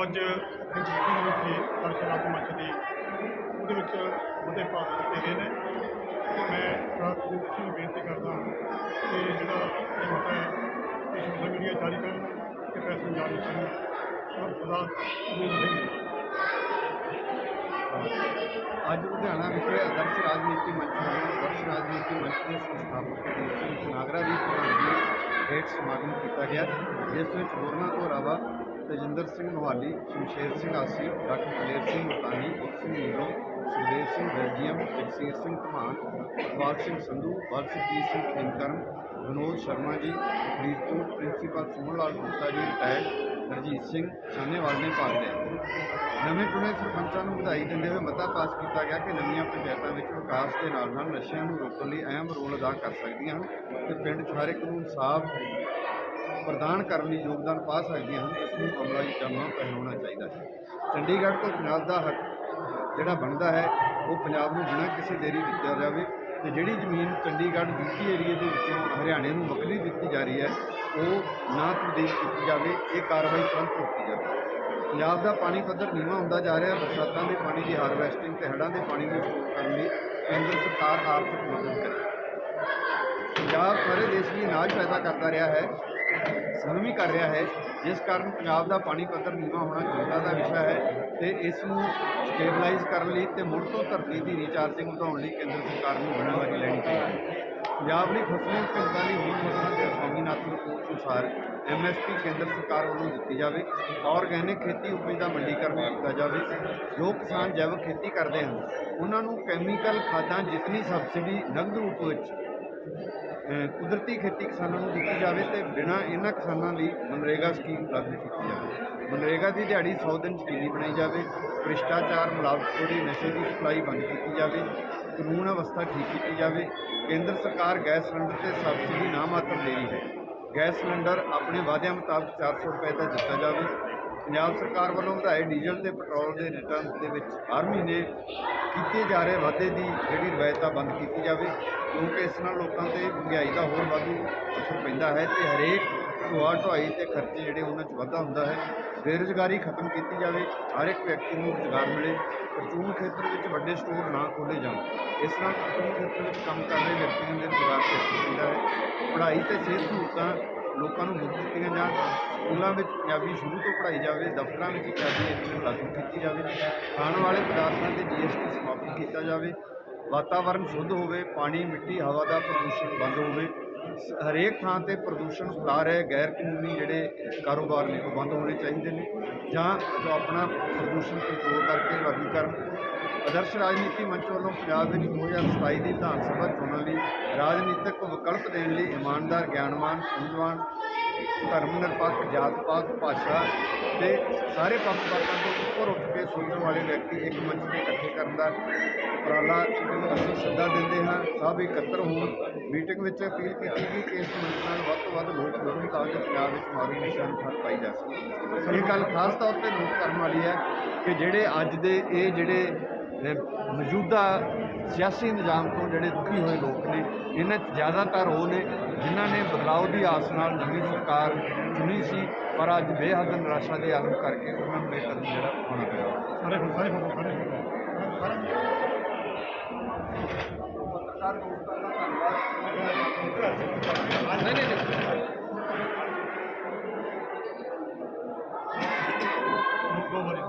ਜੋ ਅੱਜ ਮੀਟਿੰਗ ਹੋਈ ਸੀ ਪਰਸ਼ਰਾਮ ਮੰਚ ਦੀ ਉਹਦੇ ਵਿੱਚ ਵੱਡੇ ਪਾਸ ਦਿੱਤੇ ਗਏ ਨੇ। ਮੈਂ ਰਾਤ ਨੂੰ ਤੁਸੀਂ ਬੇਨਤੀ ਕਰਦਾ ਹਾਂ ਕਿ ਜਿਹੜਾ ਇਹ ਮਤਾ ਹੈ, ਇਹ ਸੋਸ਼ਲ ਮੀਡੀਆ ਜਾਰੀ ਕਰਨ ਤੇ ਪ੍ਰੈਸ ਜਾਰੀ ਕਰਨ। ਔਰ ਸਦਾ ਅੱਜ ਲੁਧਿਆਣਾ ਵਿਖੇ ਆਦਰਸ਼ ਰਾਜਨੀਤੀ ਮੰਚ ਵੱਲੋਂ ਆਦਰਸ਼ ਰਾਜਨੀਤੀ ਮੰਚ ਦੇ ਸੰਸਥਾਪਕ ਸਿੰਘ ਨਾਗਰਾ ਦੀ ਪ੍ਰਧਾਨਗੀ ਹੇਠ ਸਮਾਗਮ ਕੀਤਾ ਗਿਆ। ਜਿਸ ਵਿੱਚ ਹੋਰਨਾਂ ਤੋਂ ਇਲਾਵਾ Tajinder Singh Mohali Shamsher Singh Aasi, doctor Daler Singh Matani Buddh Singh Neero, Sukhdev Singh Belgium, Jagsir Singh Dhaman, Iqbal Singh Sandhu Balsajit Singh Khemkaran, Vinod Sharma ji, Faridkot principal Suman Lal Gupta ji, retired Harjeet Singh, ਛਾਨੇਵਾਲ ਨੇ ਭਾਗ ਲਿਆ। ਨਵੇਂ ਚੁਣੇ ਸਰਪੰਚਾਂ ਨੂੰ ਵਧਾਈ ਦਿੰਦੇ ਹੋਏ ਮਤਾ ਪਾਸ ਕੀਤਾ ਗਿਆ ਕਿ ਨਵੀਆਂ ਪੰਚਾਇਤਾਂ ਵਿੱਚ ਵਿਕਾਸ ਦੇ ਨਾਲ ਨਾਲ ਨਸ਼ਿਆਂ ਨੂੰ ਰੋਕਣ ਲਈ ਅਹਿਮ ਰੋਲ ਅਦਾ ਕਰ ਸਕਦੀਆਂ ਹਨ ਤੇ ਪਿੰਡ 'ਚ ਹਰ ਇੱਕ ਨੂੰ ਇਨਸਾਫ ਪ੍ਰਦਾਨ ਕਰਨ ਲਈ ਯੋਗਦਾਨ ਪਾ ਸਕਦੀਆਂ ਹਨ, ਇਸ ਨੂੰ ਅਮਲਾਂ ਵਿੱਚ ਪਹਿਨਾਉਣਾ ਚਾਹੀਦਾ ਹੈ। ਚੰਡੀਗੜ੍ਹ ਤੋਂ ਪੰਜਾਬ ਦਾ ਹੱਕ ਜਿਹੜਾ ਬਣਦਾ ਹੈ, ਉਹ ਪੰਜਾਬ ਨੂੰ ਬਿਨਾਂ ਕਿਸੇ ਦੇਰੀ ਦਿੱਤਾ ਜਾਵੇ ਤੇ ਜਿਹੜੀ ਜ਼ਮੀਨ ਚੰਡੀਗੜ੍ਹ ਯੂਪੀ ਏਰੀਏ ਦੇ ਵਿੱਚੋਂ ਹਰਿਆਣੇ ਨੂੰ ਵੱਖਰੀ ਦਿੱਤੀ ਜਾ ਰਹੀ ਹੈ, ਉਹ ਨਾ ਤਬਦੀਲ ਕੀਤੀ ਜਾਵੇ, ਇਹ ਕਾਰਵਾਈ ਤੁਰੰਤ ਰੋਕੀ ਜਾਵੇ। ਪੰਜਾਬ ਦਾ ਪਾਣੀ ਪੱਧਰ ਨੀਵਾਂ ਹੁੰਦਾ ਜਾ ਰਿਹਾ, ਬਰਸਾਤਾਂ ਦੇ ਪਾਣੀ ਦੀ ਹਾਰਵੈਸਟਿੰਗ ਤੇ ਹੜ੍ਹਾਂ ਦੇ ਪਾਣੀ ਨੂੰ ਸਟੋਰ ਕਰਨ ਲਈ ਕੇਂਦਰ ਸਰਕਾਰ ਆਰਥਿਕ ਮਦਦ ਕਰੇ। ਪੰਜਾਬ ਸਾਰੇ ਦੇਸ਼ ਲਈ ਅਨਾਜ ਪੈਦਾ ਕਰਦਾ ਰਿਹਾ ਹੈ ਸਾਨੂੰ ਕਰ ਰਿਹਾ ਹੈ, ਜਿਸ ਕਾਰਨ ਪੰਜਾਬ ਦਾ ਪਾਣੀ ਪੱਧਰ ਨੀਵਾਂ ਹੋਣਾ ਚਿੰਤਾ ਦਾ ਵਿਸ਼ਾ ਹੈ ਤੇ ਇਸ ਨੂੰ ਸਟੇਬਲਾਈਜ਼ ਕਰਨ ਲਈ ਤੇ ਮੁੜ ਤੋਂ ਧਰਤੀ ਦੀ ਰੀਚਾਰਜਿੰਗ ਵਧਾਉਣ ਲਈ ਕੇਂਦਰ ਸਰਕਾਰ ਨੂੰ ਜ਼ਿੰਮੇਵਾਰੀ ਲੈਣੀ ਚਾਹੀਦੀ ਹੈ। ਪੰਜਾਬ ਲਈ ਫਸਲਾਂ ਵਿਭਿੰਨਤਾ ਲਈ ਹੋਣ ਫਸਲਾਂ ਦੇ ਸਵਾਮੀਨਾਥਨ ਰਿਪੋਰਟ ਅਨੁਸਾਰ ਐਮਐਸਪੀ ਕੇਂਦਰ ਸਰਕਾਰ ਵੱਲੋਂ ਦਿੱਤੀ ਜਾਵੇ ਆਰਗੈਨਿਕ ਖੇਤੀ ਉਪਜ ਦਾ ਮੰਡੀਕਰਨ ਕੀਤਾ ਜਾਵੇ, ਜੋ ਕਿਸਾਨ ਜੈਵਿਕ ਖੇਤੀ ਕਰਦੇ ਹਨ, ਉਹਨਾਂ ਨੂੰ ਕੈਮੀਕਲ ਖਾਦਾਂ ਜਿਤਨੀ ਸਬਸਿਡੀ ਨਗਦ ਰੂਪ ਵਿੱਚ ਕੁਦਰਤੀ ਖੇਤੀ ਕਿਸਾਨਾਂ ਨੂੰ ਦਿੱਤੀ ਜਾਵੇ ਤੇ ਬਿਨਾਂ ਇਹਨਾਂ ਕਿਸਾਨਾਂ ਲਈ ਮਨਰੇਗਾ ਸਕੀਮ ਲਾਗੂ ਕੀਤੀ ਜਾਵੇ। ਮਨਰੇਗਾ ਦੀ ਦਿਹਾੜੀ 100 ਦਿਨ ਯਕੀਨੀ ਬਣਾਈ ਜਾਵੇ, ਭ੍ਰਿਸ਼ਟਾਚਾਰ, ਮਿਲਾਵਟਖੋਰੀ, ਨਸ਼ੇ ਦੀ ਸਪਲਾਈ ਬੰਦ ਕੀਤੀ ਜਾਵੇ, ਕਾਨੂੰਨ ਅਵਸਥਾ ਠੀਕ ਕੀਤੀ ਜਾਵੇ, ਕੇਂਦਰ ਸਰਕਾਰ ਗੈਸ ਸਿਲੰਡਰ ਤੇ ਸਬਸਿਡੀ ਨਾ ਮਾਤਰ ਦੇ ਰਹੀ ਹੈ। ਗੈਸ ਸਿਲੰਡਰ ਆਪਣੇ ਵਾਅਦਿਆਂ ਮੁਤਾਬਕ 400 ਰੁਪਏ ਦਾ ਦਿੱਤਾ ਜਾਵੇ ਪੰਜਾਬ ਸਰਕਾਰ ਵੱਲੋਂ ਵਧਾਏ ਡੀਜ਼ਲ ਤੇ ਪੈਟਰੋਲ ਦੇ ਰਿਟਰਨ ਦੇ ਵਿੱਚ ਹਰ ਮਹੀਨੇ ਕੀਤੇ ਜਾ ਰਹੇ ਵਾਧੇ ਦੀ ਜਿਹੜੀ ਰਵਾਇਤ ਆ, ਬੰਦ ਕੀਤੀ ਜਾਵੇ। ਕਿਉਂਕਿ ਇਸ ਨਾਲ ਲੋਕਾਂ ਤੇ ਮਹਿੰਗਾਈ ਦਾ ਹੋਰ ਵਾਧੂ ਅਸਰ ਪੈਂਦਾ ਹੈ ਤੇ ਹਰੇਕ ਢੋਆ ਢੁਆਈ ਤੇ ਖਰਚੇ ਜਿਹੜੇ ਉਹਨਾਂ 'ਚ ਵਾਧਾ ਹੁੰਦਾ ਹੈ, ਬੇਰੁਜ਼ਗਾਰੀ ਖਤਮ ਕੀਤੀ ਜਾਵੇ, ਹਰ ਇੱਕ ਵਿਅਕਤੀ ਨੂੰ ਰੁਜ਼ਗਾਰ ਮਿਲੇ, ਪ੍ਰਚੂਨ ਖੇਤਰ ਵਿੱਚ ਵੱਡੇ ਸਟੋਰ ਨਾ ਖੋਲ੍ਹੇ ਜਾਣ। ਇਸ ਨਾਲ ਪ੍ਰਚੂਨ ਖੇਤਰ ਵਿੱਚ ਕੰਮ ਕਰ ਰਹੇ ਵਿਅਕਤੀਆਂ ਦੇ ਰੁਜ਼ਗਾਰ ਤੇ ਅਸਰ ਪੈਂਦਾ ਹੈ। ਪੜ੍ਹਾਈ ਤੇ ਸਿਹਤ ਸਹੂਲਤਾਂ ਲੋਕਾਂ ਨੂੰ ਮੁਫਤ ਦਿੱਤੀਆਂ ਜਾਣ ਸਕੂਲਾਂ ਵਿੱਚ ਪੰਜਾਬੀ ਸ਼ੁਰੂ ਤੋਂ ਪੜ੍ਹਾਈ ਜਾਵੇ, ਦਫ਼ਤਰਾਂ ਵਿੱਚ ਪੰਜਾਬੀ ਐਜੂਕੇਸ਼ਨ ਲਾਗੂ ਕੀਤੀ ਜਾਵੇ, ਖਾਣ ਵਾਲੇ ਪਦਾਰਥਾਂ ਤੇ ਜੀਐਸਟੀ ਸਮਾਪਤ ਕੀਤਾ ਜਾਵੇ ਵਾਤਾਵਰਣ ਸ਼ੁੱਧ ਹੋਵੇ, ਪਾਣੀ, ਮਿੱਟੀ, ਹਵਾ ਦਾ ਪ੍ਰਦੂਸ਼ਣ ਬੰਦ ਹੋਵੇ, ਸ- ਹਰੇਕ ਥਾਂ ਤੇ ਪ੍ਰਦੂਸ਼ਣ ਫੈਲਾ ਰਹੇ ਗੈਰ ਕਾਨੂੰਨੀ ਜਿਹੜੇ ਕਾਰੋਬਾਰ ਨੇ ਉਹ ਬੰਦ ਹੋਣੇ ਚਾਹੀਦੇ ਨੇ ਜਾਂ ਜੋ ਆਪਣਾ ਪ੍ਰਦੂਸ਼ਣ ਕੰਟਰੋਲ ਕਰਕੇ ਲਾਗੂ ਕਰਨ। ਆਦਰਸ਼ ਰਾਜਨੀਤੀ ਮੰਚ ਵੱਲੋਂ ਪੰਜਾਬ ਵਿੱਚ 2027 ਦੀ ਵਿਧਾਨ ਸਭਾ ਚੋਣਾਂ ਲਈ ਰਾਜਨੀਤਿਕ ਵਿਕਲਪ ਦੇਣ ਲਈ ਇਮਾਨਦਾਰ ਗਿਆਨਵਾਨ ਸੂਝਵਾਨ ਧਰਮ ਨਿਰਪੱਖ ਜਾਤ ਪਾਤ ਭਾਸ਼ਾ ਤੇ ਸਾਰੇ ਪੱਖਪਾਤਾਂ ਤੋਂ ਉੱਪਰ ਉੱਠ ਕੇ ਸੋਚਣ ਵਾਲੇ ਵਿਅਕਤੀ ਇੱਕ ਮੰਚ ਤੇ ਇਕੱਠੇ ਕਰਨ ਦਾ ਉਪਰਾਲਾ ਅਸੀਂ ਸੱਦਾ ਦਿੰਦੇ ਹਾਂ। ਸਭ ਇਕੱਤਰ ਹੋਣ। ਮੀਟਿੰਗ ਵਿੱਚ ਅਪੀਲ ਕੀਤੀ ਗਈ ਕਿ ਇਸ ਮੰਚ ਨਾਲ ਵੱਧ ਤੋਂ ਵੱਧ ਲੋਕ ਜੁੜਨ ਤਾਂ ਜੋ ਪੰਜਾਬ ਵਿੱਚ ਮਾਰੂ ਨਸ਼ਿਆਂ ਨੂੰ ਠੱਲ ਪਾਈ ਜਾ ਸਕੇ। ਇਹ ਗੱਲ ਖਾਸ ਤੌਰ ਤੇ ਨੋਟ ਕਰਨ ਵਾਲੀ ਹੈ ਕਿ ਜਿਹੜੇ ਅੱਜ ਦੇ, ਇਹ ਜਿਹੜੇ ਮੌਜੂਦਾ ਸਿਆਸੀ ਨਿਜ਼ਾਮ ਤੋਂ ਜਿਹੜੇ ਦੁਖੀ ਹੋਏ ਲੋਕ ਨੇ ਇਹਨਾਂ 'ਚ ਜ਼ਿਆਦਾਤਰ ਉਹ ਨੇ ਜਿਨ੍ਹਾਂ ਨੇ ਬਦਲਾਅ ਦੀ ਆਸ ਨਾਲ ਨਵੀਂ ਸਰਕਾਰ ਚੁਣੀ ਸੀ ਪਰ ਅੱਜ ਬੇਹੱਦ ਨਿਰਾਸ਼ਾ ਦੇ ਆਲਮ ਕਰਕੇ ਉਹਨਾਂ ਨੂੰ ਇਹ ਕਦਮ ਜਿਹੜਾ ਉਠਾਉਣਾ ਪਿਆ ਸਾਰੇ ਸਾਰੇ ਫੋਟੋ ਸਾਰੇ ਫੋਟੋ ਸਾਰੇ ਪੱਤਰਕਾਰ ਦੋਸਤਾਂ ਦਾ ਧੰਨਵਾਦ ਨਹੀਂ ਨਹੀਂ ਦੋ ਵਾਰੀ